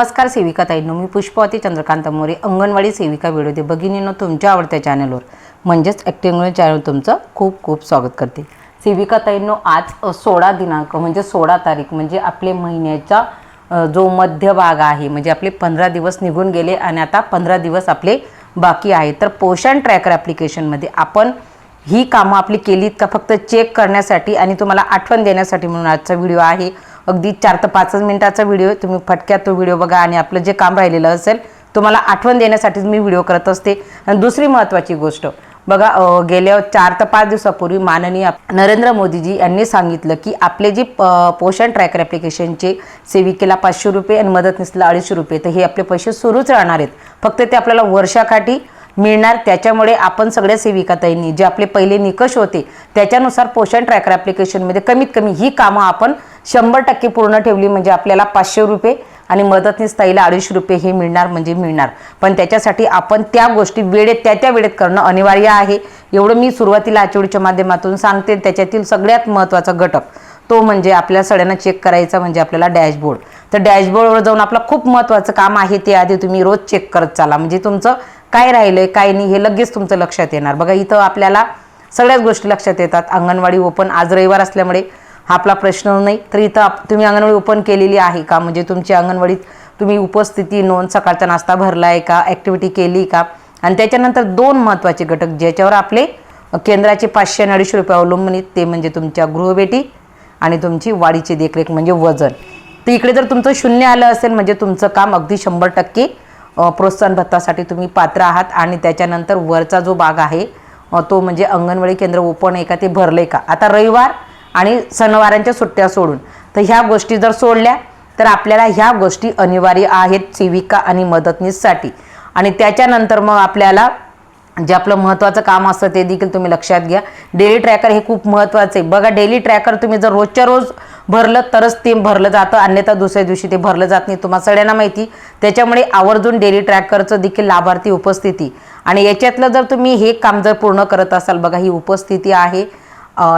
नमस्कार सेविका ताईनो मी पुष्पवती चंद्रकांत मोरे अंगणवाडी सेविका व्हिडिओ भगिनींनो तुमच्या आवडत्या चॅनलवर म्हणजेच ॲक्टिंग चॅनल तुमचं खूप खूप स्वागत करते. सेविका ताईंनो आज सोळा दिनांक म्हणजे सोळा तारीख म्हणजे आपले महिन्याचा जो मध्य भाग आहे म्हणजे आपले पंधरा दिवस निघून गेले आणि आता पंधरा दिवस आपले बाकी आहे. तर पोषण ट्रॅकर ॲप्लिकेशनमध्ये आपण ही कामं आपली केलीत का? फक्त चेक करण्यासाठी आणि तुम्हाला आठवण देण्यासाठी म्हणून आजचा व्हिडिओ आहे. अगदी चार ते पाचच मिनिटाचा व्हिडिओ तुम्ही फटक्यात तो व्हिडिओ बघा आणि आपलं जे काम राहिलेलं असेल तुम्हाला आठवण देण्यासाठीच मी व्हिडिओ करत असते. आणि दुसरी महत्त्वाची गोष्ट बघा गेल्या चार ते पाच दिवसापूर्वी माननीय नरेंद्र मोदीजी यांनी सांगितलं की आपले जे प- पोषण ट्रॅकर ॲप्लिकेशनचे सेविकेला पाचशे रुपये आणि मदतनीसला अडीचशे रुपये तर हे आपले पैसे सुरूच राहणार आहेत. फक्त ते आपल्याला वर्षाकाठी मिळणार त्याच्यामुळे आपण सगळ्या सेविकाताईंनी जे आपले पहिले निकष होते त्याच्यानुसार पोषण ट्रॅकर ॲप्लिकेशनमध्ये कमीत कमी ही कामं आपण शंभर टक्के पूर्ण ठेवली म्हणजे आपल्याला पाचशे रुपये आणि मदतनीस ताईला अडीचशे रुपये हे मिळणार म्हणजे मिळणार. पण त्याच्यासाठी आपण त्या गोष्टी वेळेत त्या त्या वेळेत करणं अनिवार्य आहे. एवढं मी सुरुवातीला आचवडीच्या माध्यमातून सांगते त्याच्यातील सगळ्यात महत्त्वाचा घटक तो म्हणजे आपल्या सगळ्यांना चेक करायचा म्हणजे आपल्याला डॅशबोर्ड तर डॅशबोर्डवर जाऊन आपलं खूप महत्त्वाचं काम आहे ते आधी तुम्ही रोज चेक करत चाला. म्हणजे तुमचं काय राहिलंय काय नाही हे लगेच तुमचं लक्षात येणार. बघा इथं आपल्याला सगळ्याच गोष्टी लक्षात येतात. अंगणवाडी ओपन आज रविवार असल्यामुळे हा आपला प्रश्न नाही. तर इथं तुम्ही अंगणवाडी ओपन केलेली आहे का? म्हणजे तुमची अंगणवाडीत तुम्ही उपस्थिती नोंद सकाळचा नाश्ता भरला आहे का? ॲक्टिव्हिटी केली का? आणि त्याच्यानंतर दोन महत्त्वाचे घटक ज्याच्यावर आपले केंद्राचे पाचशे आणि अडीचशे रुपये अवलंबून आहेत ते म्हणजे तुमच्या गृहभेटी आणि तुमची वाढीची देखरेख म्हणजे वजन. तर इकडे जर तुमचं शून्य आलं असेल म्हणजे तुमचं काम अगदी शंभर टक्के प्रोत्साहन भत्तासाठी तुम्ही पात्र आहात आणि त्याच्यानंतर वरचा जो भाग आहे तो म्हणजे अंगणवाडी केंद्र ओपन आहे का ते भरले का? आता रविवार आणि सणवारांच्या सुट्ट्या सोडून. तर ह्या गोष्टी जर सोडल्या तर आपल्याला ह्या गोष्टी अनिवार्य आहेत सेविका आणि मदतनीससाठी. आणि त्याच्यानंतर मग आपल्याला जे आपलं महत्त्वाचं काम असतं ते देखील तुम्ही लक्षात घ्या. डेली ट्रॅकर हे खूप महत्त्वाचं आहे. बघा डेली ट्रॅकर तुम्ही जर रोजच्या रोज भरलं तरच ते भरलं जातं अन्यथा दुसऱ्या दिवशी ते भरलं जात नाही. तुम्हाला सगळ्यांना माहिती. त्याच्यामुळे आवर्जून डेली ट्रॅकरचं देखील लाभार्थी उपस्थिती. आणि याच्यातलं जर तुम्ही हे काम जर पूर्ण करत असाल बघा ही उपस्थिती आहे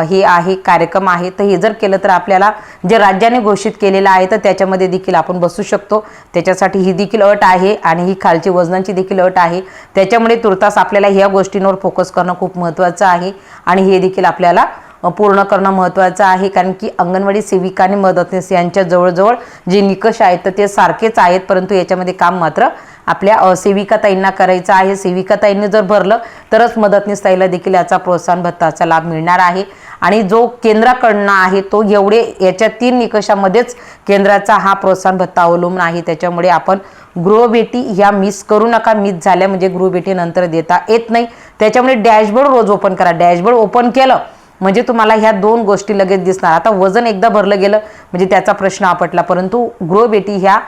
हे आहे कार्यक्रम आहे तर हे जर केलं तर आपल्याला जे राज्याने घोषित केलेलं आहे तर त्याच्यामध्ये देखील आपण बसू शकतो. त्याच्यासाठी ही देखील अट आहे आणि ही खालची वजनांची देखील अट आहे. त्याच्यामुळे तुर्तास आपल्याला ह्या गोष्टींवर फोकस करणं खूप महत्त्वाचं आहे. आणि हे देखील आपल्याला पूर्ण करणं महत्त्वाचं आहे कारण की अंगणवाडी सेविका आणि मदतनीस यांच्या जवळजवळ जे निकष आहेत तर ते सारखेच आहेत परंतु याच्यामध्ये काम मात्र आपल्या सेविकाताईंना करायचं आहे. सेविकाताईंनी जर भरलं तरच मदतनीस ताईला देखील याचा प्रोत्साहन भत्ताचा लाभ मिळणार आहे. आणि जो केंद्राकडनं आहे तो एवढे याच्या तीन निकषामध्येच केंद्राचा हा प्रोत्साहन भत्ता अवलंबून आहे. त्याच्यामुळे आपण गृहभेटी ह्या मिस करू नका. मिस झाल्या म्हणजे गृहभेटी नंतर देता येत नाही. त्याच्यामुळे डॅशबोर्ड रोज ओपन करा. डॅशबोर्ड ओपन केलं म्हणजे तुम्हाला ह्या दोन गोष्टी लगेच दिसणार. आता वजन एकदा भरलं गेलं म्हणजे त्याचा प्रश्न आपटला. परंतु गृहभेटी ह्या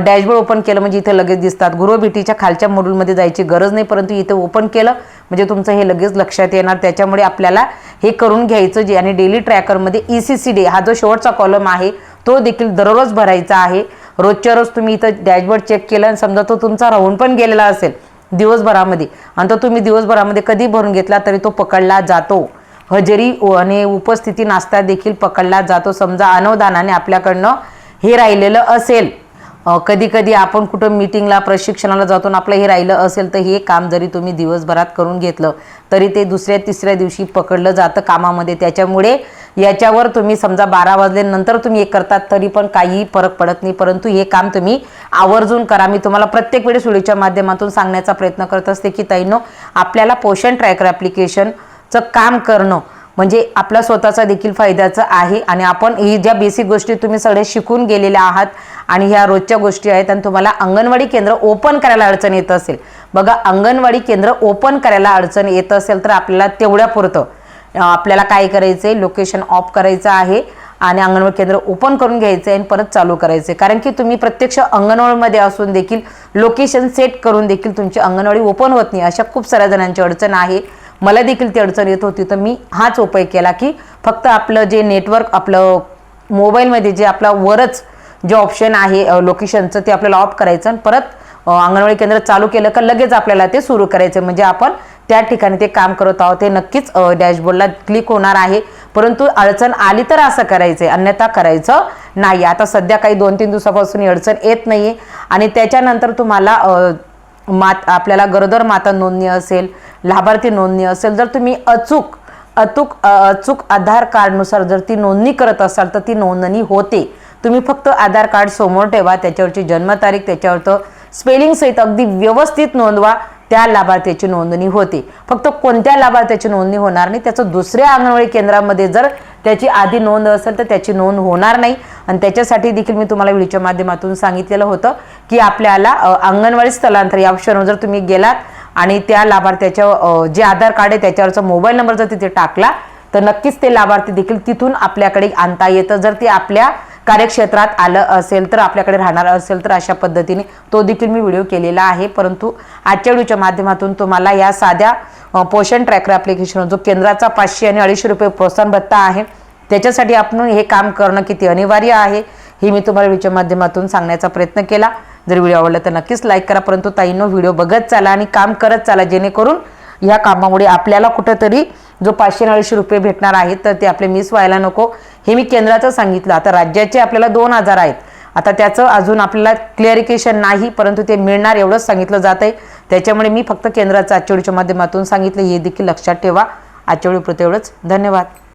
डॅशबोर्ड ओपन केलं म्हणजे इथे लगेच दिसतात. गृहभेटीच्या खालच्या मॉड्यूलमध्ये जायची गरज नाही परंतु इथे ओपन केलं म्हणजे तुमचं हे लगेच लक्षात येणार. त्याच्यामुळे आपल्याला हे करून घ्यायचं जे आणि डेली ट्रॅकरमध्ये ई सी सी डे हा जो शेवटचा कॉलम आहे तो देखील दररोज भरायचा आहे. रोजच्या रोज तुम्ही इथं डॅशबोर्ड चेक केलं आणि समजा तो तुमचा राहून पण गेलेला असेल दिवसभरामध्ये. आणि तो तुम्ही दिवसभरामध्ये कधी भरून घेतला तरी तो पकडला जातो. हजेरी आणि उपस्थिती नाश्ता देखील पकडला जातो. समजा अनुदानाने आपल्याकडनं हे राहिलेलं असेल. कधी कधी आपण कुठं मीटिंगला प्रशिक्षणाला जातो आणि आपलं हे राहिलं असेल तर हे काम जरी तुम्ही दिवसभरात करून घेतलं तरी ते दुसऱ्या तिसऱ्या दिवशी पकडलं जातं कामामध्ये. त्याच्यामुळे याच्यावर तुम्ही समजा बारा वाजल्यानंतर तुम्ही हे करतात तरी पण काही फरक पडत नाही. परंतु हे काम तुम्ही आवर्जून करा. मी तुम्हाला प्रत्येक वेळेस व्हिडिओच्या माध्यमातून सांगण्याचा प्रयत्न करत असते की ताईनो आपल्याला पोषण ट्रॅकर ॲप्लिकेशन चं काम करणं म्हणजे आपला स्वतःचा देखील फायद्याचं आहे. आणि आपण ही ज्या बेसिक गोष्टी तुम्ही सगळे शिकून गेलेल्या आहात आणि ह्या रोजच्या गोष्टी आहेत आणि तुम्हाला अंगणवाडी केंद्र ओपन करायला अडचण येत असेल. बघा अंगणवाडी केंद्र ओपन करायला अडचण येत असेल तर आपल्याला तेवढ्यापुरतं आपल्याला काय करायचं आहे लोकेशन ऑफ करायचं आहे आणि अंगणवाडी केंद्र ओपन करून घ्यायचं आहे आणि परत चालू करायचं आहे कारण की तुम्ही प्रत्यक्ष अंगणवाडीमध्ये असून देखील लोकेशन सेट करून देखील तुमची अंगणवाडी ओपन होत नाही. अशा खूप साऱ्या जणांची अडचण आहे. मला देखील ती अडचण येत होती. तर मी हाच उपाय केला की फक्त आपलं जे नेटवर्क आपलं मोबाईलमध्ये जे आपला वरच जे ऑप्शन आहे लोकेशनचं ते आपल्याला ऑफ करायचं आणि परत अंगणवाडी केंद्र चालू केलं का लगेच आपल्याला ते सुरू करायचं. म्हणजे आपण त्या ठिकाणी ते काम करत आहोत. ते नक्कीच डॅशबोर्डला क्लिक होणार आहे. परंतु अडचण आली तर असं करायचंय. अन्यथा करायचं नाही. आता सध्या काही दोन तीन दिवसापासून ही अडचण येत नाही आणि त्याच्यानंतर तुम्हाला मात आपल्याला गरोदर माता नोंदणी असेल लाभार्थी नोंदणी असेल जर तुम्ही अचूक अचूक अचूक आधार कार्डनुसार जर ती नोंदणी करत असाल तर ती नोंदणी होते. तुम्ही फक्त आधार कार्ड समोर ठेवा त्याच्यावरची जन्मतारीख त्याच्यावरचं स्पेलिंग सहित अगदी व्यवस्थित नोंदवा त्या लाभार्थ्याची नोंदणी होते. फक्त कोणत्या लाभार्थ्याची नोंदणी होणार नाही त्याचं दुसऱ्या अंगणवाडी केंद्रामध्ये जर त्याची आधी नोंद असेल तर त्याची नोंद होणार नाही. आणि त्याच्यासाठी देखील मी तुम्हाला व्हिडिओच्या माध्यमातून सांगितलेलं होतं की आपल्याला अंगणवाडी स्थलांतर या ऑप्शनवर जर तुम्ही गेलात आणि त्या लाभार्थ्याच्या जे आधार कार्ड आहे त्याच्यावरचा मोबाईल नंबर जर तिथे टाकला तर नक्कीच ते लाभार्थी देखील तिथून आपल्याकडे आणता येतं. जर ते आपल्या कार्यक्षेत्रात आलं असेल तर आपल्याकडे राहणार असेल तर अशा पद्धतीने तो देखील मी व्हिडिओ केलेला आहे. परंतु आजच्या व्हिडिओच्या माध्यमातून तुम्हाला या साध्या पोषण ट्रॅकर ॲप्लिकेशन जो केंद्राचा पाचशे आणि अडीचशे रुपये प्रोत्साहन भत्ता आहे त्याच्यासाठी आपण हे काम करणं किती अनिवार्य आहे हे मी तुम्हाला व्हिडिओच्या माध्यमातून सांगण्याचा प्रयत्न केला. जर व्हिडिओ आवडला तर नक्कीच लाईक करा. परंतु ताईंनो व्हिडिओ बघत चाला आणि काम करत चाला. जेणेकरून ह्या कामामुळे आपल्याला कुठंतरी जो पाचशे अडीचशे रुपये भेटणार आहेत तर ते आपले मिस व्हायला नको. हे मी केंद्राचं सांगितलं. आता राज्याचे आपल्याला दोन हजार आहेत. आता त्याचं अजून आपल्याला क्लिअरिकेशन नाही परंतु ते मिळणार एवढंच सांगितलं जात आहे त्याच्यामुळे मी फक्त केंद्राचं आजच्या माध्यमातून सांगितलं. हे देखील लक्षात ठेवा. आजच्या व्हिडिओ एवढंच. धन्यवाद.